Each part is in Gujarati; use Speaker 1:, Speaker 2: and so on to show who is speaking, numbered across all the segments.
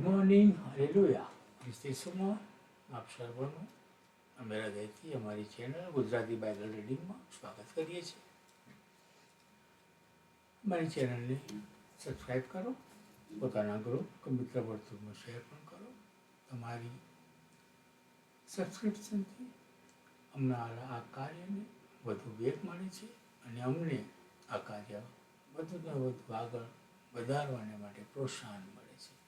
Speaker 1: ગુડ મોર્નિંગ હાલેલુયા ખ્રિસ્તીસુમાં આપ સર્વનું અમે હૃદયથી અમારી ચેનલ ગુજરાતી બાઇબલ રીડિંગમાં સ્વાગત કરીએ છીએ. અમારી ચેનલને સબસ્ક્રાઈબ કરો, પોતાના ગ્રુપ કે મિત્ર વર્તુળમાં શેર પણ કરો. તમારી સબસ્ક્રિપ્શનથી અમારા આ કાર્યને વધુ વેગ મળે છે અને અમને આ કાર્ય વધુને વધુ આગળ વધારવાને માટે પ્રોત્સાહન મળે છે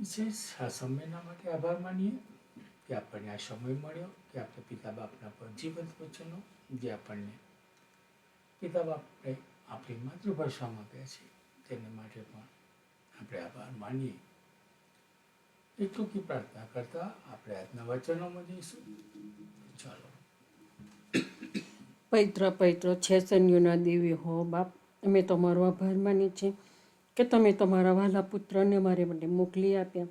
Speaker 1: વિશેષ આ સમયના માટે આભાર માનીએ, કે આપણને આ સમય મળ્યો, કે આપણે પિતા બાપના પર જીવંત વચનો, જે આપણને પિતા બાપને આપણી માતૃભાષામાં કહે છે, તેને માટે પણ આપણે આભાર માનીએ. એ ટૂંકી પ્રાર્થના કરતા આપણે આજના વચનોમાં જઈશું. ચાલો.
Speaker 2: પૈત્ર પૈત્ર છે સૈન્યોના દેવી હો બાપ, અમે તમારો આભાર માની છે કે તમે તમારા વાલા પુત્રને મારે માટે મોકલી આપ્યા.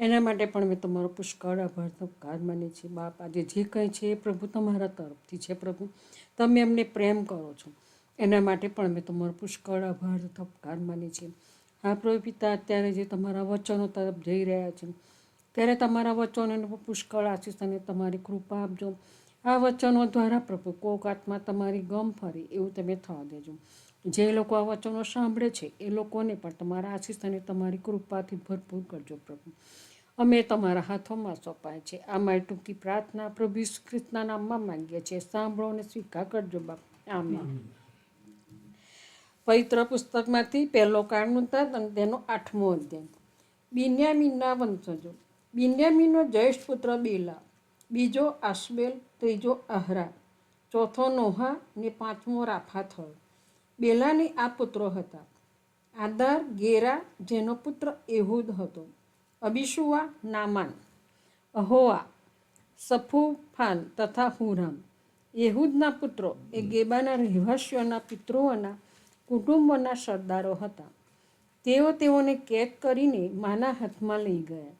Speaker 2: એના માટે પણ મેં તમારો પુષ્કળ આભાર સત્કાર માની છે. બાપ આજે જે કંઈ છે એ પ્રભુ તમારા તરફથી છે પ્રભુ. તમે એમને પ્રેમ કરો છો. એના માટે પણ મેં તમારો પુષ્કળ આભાર સત્કાર માની છે. હા પ્રભુ પિતા, અત્યારે જે તમારા વચનો તરફ જઈ રહ્યા છે, ત્યારે તમારા વચનોને પુષ્કળ આશીષ અને તમારી કૃપા આપજો. આ વચનો દ્વારા પ્રભુ કોક આત્મા તમારી ગમ ફરે એવું તમે થવા દેજો. જે લોકો આ વચનો સાંભળે છે એ લોકોને પણ તમારા આશીષ અને તમારી કૃપાથી ભરપૂર કરજો પ્રભુ. અમે તમારા હાથોમાં સોંપાય છે. આ મારી ટૂંકી પ્રાર્થના પ્રભુ ખ્રિસ્તના નામમાં માંગીએ છીએ. સાંભળો અને સ્વીકાર કરજો બાપ. આમેન. પવિત્ર પુસ્તકમાંથી પહેલો કાળનું તદ અને તેનો આઠમો અધ્યાય. બિન્યામીનના વંશજો. બિન્યામીનનો જ્યેષ્ઠ પુત્ર બેલા બીજો આશબેલ ત્રીજો અહરા ચોથો નોહા ને પાંચમો રાફા થયો બેલાની આ પુત્રો હતા. આદર ગેરા જેનો પુત્ર એહૂદ હતો. અબિશુઆ નામાન અહોવા સફુફાન તથા હુરામ. એહૂદના પુત્રો એ ગેબાના રહેવાસીઓના પિત્રોના કુટુંબોના સરદારો હતા. તેઓ તેઓને કેદ કરીને માના હાથમાં લઈ ગયા.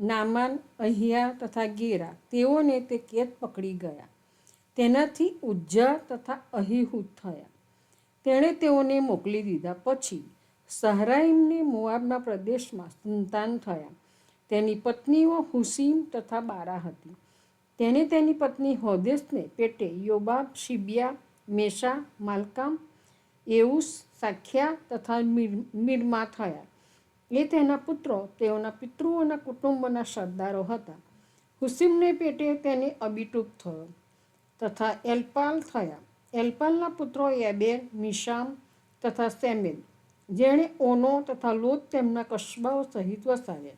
Speaker 2: નામાન અહિયા તથા ગેરા તેઓને તે કેદ પકડી ગયા. તેનાથી ઉજ્જા તથા અહિહૂદ થયા. તેણે તેઓને મોકલી દીધા પછી સહરાઈમને મોઆબના પ્રદેશમાં સંતાન થયા. તેની પત્નીઓ હુસીમ તથા બારા હતી. તેણે તેની પત્ની હોદેસને પેટે યોબાબ, શિબિયા, મેશા, માલકામ, એઉસ, સાખ્યા તથા મિરમા થયા. એ તેના પુત્રો, તેઓના પિતૃઓના કુટુંબના સરદારો હતા. હુસીમને પેટે તેને અબીટુપ થયો તથા એલપાલ થયા. એલપાલના પુત્રો એબેર મિશામ તથા સેમેલ જેણે ઓનો તથા લોત તેમના કસ્બાઓ સહિત વસાવ્યા.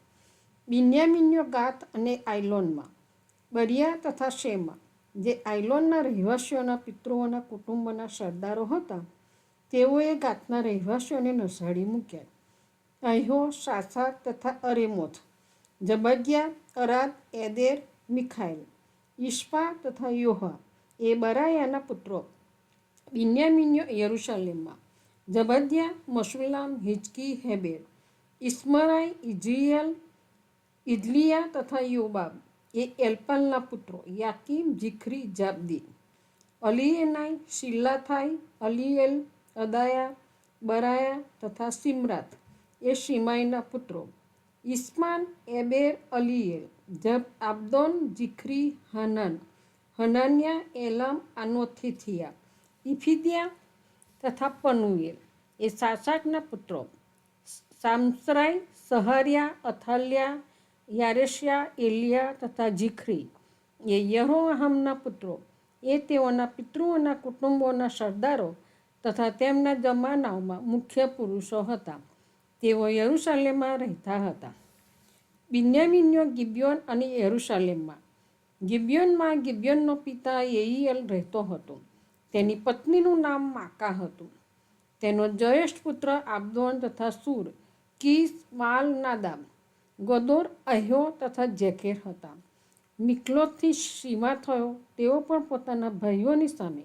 Speaker 2: બિન્યામિન્યો ગાત અને આઇલોનમાં બરિયા તથા શેમા. જે આઇલોનના રહેવાસીઓના પિતૃઓના કુટુંબના સરદારો હતા, તેઓએ ગાતના રહેવાસીઓને નસાડી મૂક્યા. અહ્યો, સાસા તથા અરેમોથ. જબગ્યા, અરાદ, એદેર, મિખાઇલ. ઈશ્પા તથા યોહા. એ બરાયાના પુત્રો. બિન્યામિન્યો યરુશલેમમાં. જબદ્યા મશુલામ હિચકી હેબેર. ઇસ્મરાઈ ઇઝિયલ ઇદલિયા તથા યોબાબ એ એલ્પલના પુત્રો યાકીમ, જીખરી જાબદી અલીએનાઈ શિલ્લાથાઈ, અલીએલ, અદાયા, બરાયા તથા સિમરાત એ શિમાઈના પુત્રો. ઇસ્માન એબેર, અલીએલ, જબ, આબ્દોન, જીખરી, હનન. હનન્યા, એલામ, આનોથિથિયા. ઇફિદિયા તથા પનુએલ એ સાસાકના પુત્રો. સામસરાય સહરિયા, અથાલિયા, યારેશિયા, એલિયા તથા જીખરી. એ યરોહામના પુત્રો. એ તેઓના પિતૃઓના કુટુંબોના સરદારો તથા તેમના જમાનાઓમાં મુખ્ય પુરુષો હતા. તેઓ યરુશાલેમમાં રહેતા હતા. બિન્યામિન્યો ગિબ્યોન અને યરુશાલેમમાં. ગિબ્યોનમાં ગિબ્યોનનો પિતા યેઈએલ રહેતો હતો. તેની પત્નીનું નામ માકા હતું. તેનો જ્યેષ્ઠ પુત્ર આબ્દોન તથા સૂર, કીસ માલ નાદાબ, ગોદોર, અહ્યો તથા જેકેર હતા. મિકલોથી સીમા થયો, તેઓ પણ પોતાના ભાઈઓની સામે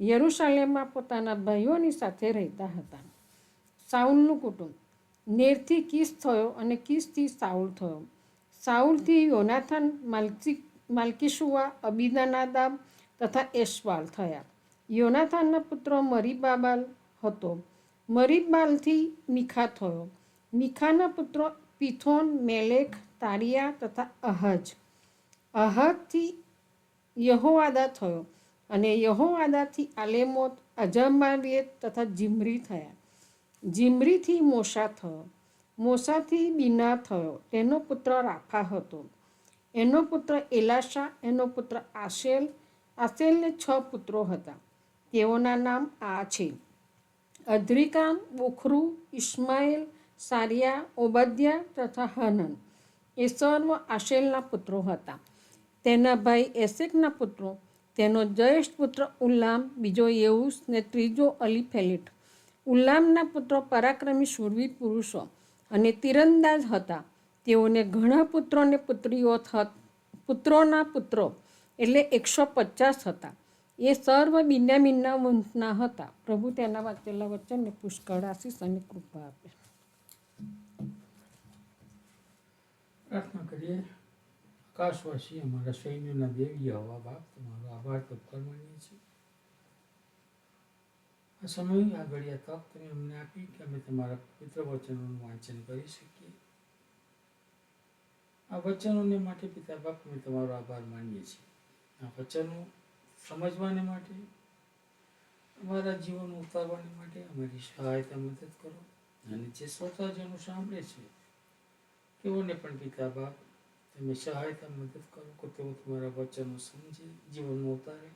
Speaker 2: યરુશાલેમમાં પોતાના ભાઈઓની સાથે રહેતા હતા. સાઉલનું કુટુંબ. નેરથી કિસ થયો અને કિસથી સાઉલ થયો. સાઉલથી યોનાથન, માલકી, માલકીશુઆ અબીદાનાદાબ તથા એશવાલ થયા. યોનાથાનના પુત્ર મરીબાબાલ હતો. મરીબાલથી મીખા થયો. મિખાના પુત્રો પિથોન, મેલેખ, તારિયા તથા અહજ. અહજથી યહોવાદા થયો અને યહોવાદાથી આલેમોત અજમાવેત તથા જીમરી થયા. જીમરીથી મોસા થયો. મોસાથી બીના થયો. તેનો પુત્ર રાફા હતો. એનો પુત્ર એલાશા, એનો પુત્ર આશેલ. આશેલને છ પુત્રો હતા. તેઓના નામ આ છે. અદ્રિકામ બોખરુ ઇસ્માઇલ સારિયા, ઓબદ્યા તથા હનન. એ સર્વ આશેલના પુત્રો હતા. તેના ભાઈ એસેકના પુત્રો. તેનો જ્યેષ્ઠ પુત્ર ઉલ્લામ, બીજો યેઉસ ને ત્રીજો અલીફેલિટ. ઉલ્લામના પુત્રો પરાક્રમી શૂરવીર પુરુષો અને તીરંદાજ હતા. તેઓને ઘણા પુત્રોને પુત્રીઓ થ પુત્રોના પુત્રો એટલે એકસો પચાસ હતા. એ સર્વ બિન્યામીનના વંશના હતા. પ્રભુ તેના વાંચેલા વચનને પુષ્કળ આશીષ અને કૃપા આપે.
Speaker 1: પ્રાર્થના કરીએ. આકાશવાસી, અમારા સૈન્યના દેવી હવા બાપ તમારો આભાર તો કરવાની છે. આ સમય આ ઘડિયા તક તમે અમને આપી કે અમે તમારા પવિત્ર વચનોનું વાંચન કરી શકીએ. આ વચનોને માટે પિતા બાપ અમે તમારો આભાર માનીએ છીએ. આ વચનો સમજવાને માટે, અમારા જીવન ઉતારવાને માટે અમારી સહાયતા મદદ કરો. અને જે શ્રોતાજનો સાંભળે છે, તેઓને પણ પિતા બાપ, તમે સહાયતા મદદ કરો કે તેઓ તમારા વચનો સમજે જીવનમાં ઉતારે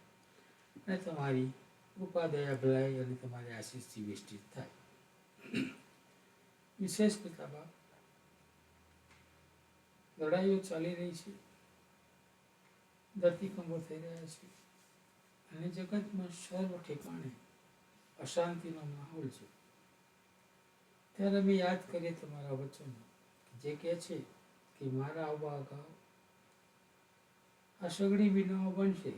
Speaker 1: અને તમારી કૃપા દયા ભલાઈ અને તમારી આશીષથી વિષ્ટિત થાય. વિશેષ પિતા બાપ, લડાઈઓ ચાલી રહી છે, ધરતીકંપો થઈ રહ્યા છે. અને જગતમાં સર્વ ઠેકાણે અશાંતિનો માહોલ છે. ત્યારે અમે યાદ કરીએ તમારા વચનો જે કહે છે કે મારા આવવા અગાઉ આ સગડી વિનાઓ બનશે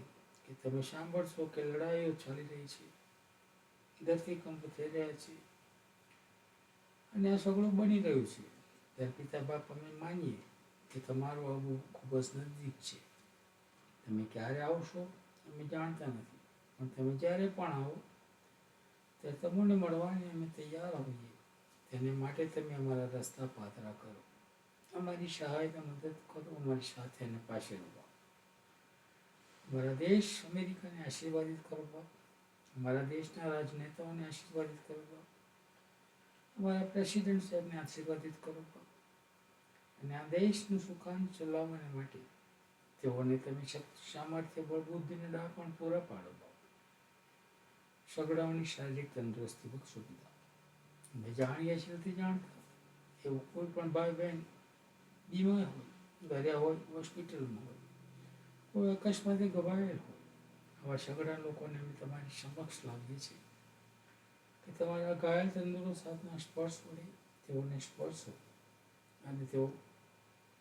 Speaker 1: કે તમે સાંભળશો કે લડાઈઓ ચાલી રહી છે ધરતીકંપ થઈ રહ્યા છે અને આ સગડું બની રહ્યું છે. ત્યારે પિતા બાપ અમે માનીએ કે તમારું આવવું ખૂબ જ નજીક છે. તમે ક્યારે આવશો? અમે જાણતા નથી. પણ તમે જ્યારે પણ આવો, ત્યારે તમને મળવાની અમે તૈયાર હોઈએ. તેને માટે તમે અમારા રસ્તા પાતરા કરો. અમારી સહાયતા મદદ કરો, અમારી સાથે અને પાછળ રહો. અમારા દેશ અમેરિકાને આશીર્વાદિત કરો બાપ. અમારા દેશના રાજનેતાઓને આશીર્વાદિત કરો બાપ. અમારા પ્રેસિડેન્ટ સાહેબને આશીર્વાદિત કરો બાપ. અને આ દેશનું સુખાન ચલાવવાને માટે તેઓને તમે સામર્થ્ય બળ બુદ્ધિને દાળ પણ પૂરા પાડો સગડાઓની શારીરિક તંદુરસ્તી બક્ષો પિતા અમે જાણીએ છીએ નથી જાણતા? એવું કોઈ પણ ભાઈ બહેન બીમાર હોય, ઘરે હોય, હોસ્પિટલમાં હોય, કોઈ અકસ્માતે ગવાયેલ હોય, આવા સગડા લોકોને અમે તમારી સમક્ષ લાવીએ છીએ કે તમારા ઘાયલ તંદુરસ્ત હાથના સ્પર્શ વડે તેઓને સ્પર્શો અને તેઓ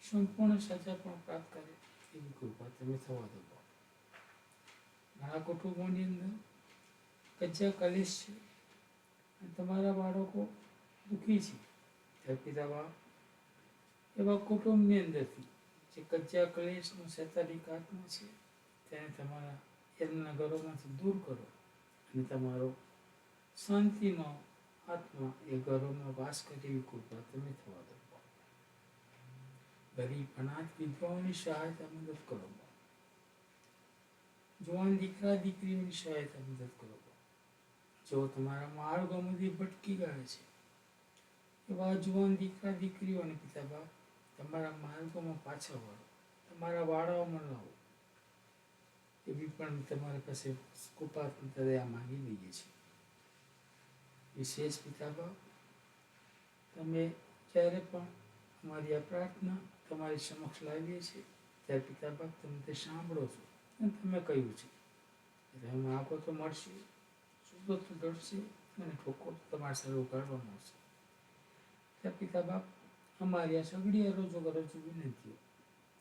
Speaker 1: સંપૂર્ણ સજા પણ પ્રાપ્ત કરે. એવી કૃપા તમે થવા દો. ઘણા કુટુંબોની અંદર કચ્ચા કલેશ છે અને તમારા બાળકો દુઃખી છે ત્યારે પિતા બાપ એવા કુટુંબની અંદરથી જે કચ્ચા કલેશનો શૈતાનિક આત્મા છે તેને તમારા એમના ઘરોમાંથી દૂર કરો અને તમારો શાંતિનો આત્મા એ ઘરોમાં વાસ કરી કૃપા તમે થવા દો ગરીબ અનાથ વિધવાઓની સહાયતા મદદ કરો જુવાન દીકરા દીકરીઓની સહાયતા મદદ કરો જો તમારા માર્ગોમાંથી ભટકી ગયા છે એવા જુવાન દીકરા દીકરીઓને પિતા બાપ તમારા માર્ગોમાં પાછા વળો તમારા વાળાઓમાં લાવો એવી પણ તમારા પાસે કૃપા દયા માંગી લઈએ છીએ વિશેષ પિતા બાપ તમે ક્યારે પણ અમારી આ પ્રાર્થના તમારી સમક્ષ લાવીએ છીએ. ત્યારે પિતા બાપ તમે તે સાંભળો છો અને તમે કહ્યું છે. એટલે તમે માગો તો મળશે શુદ્ધો તો ઘટશે અને ઠોકો તો તમારે સર્વ કાઢવાનો આવશે ત્યાં પિતા બાપ અમારી આ સગડી અરજો ગરજો વિનંતીઓ.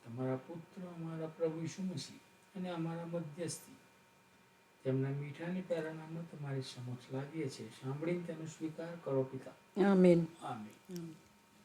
Speaker 1: તમારા પુત્ર અમારા પ્રભુ ઈસુ મસીહ અને અમારા મધ્યસ્થી. તેમના મીઠાની પ્યારા નામમાં તમારી સમક્ષ લાવીએ છીએ. સાંભળીને તેનો સ્વીકાર કરો પિતા.
Speaker 2: આમેન. આમેન.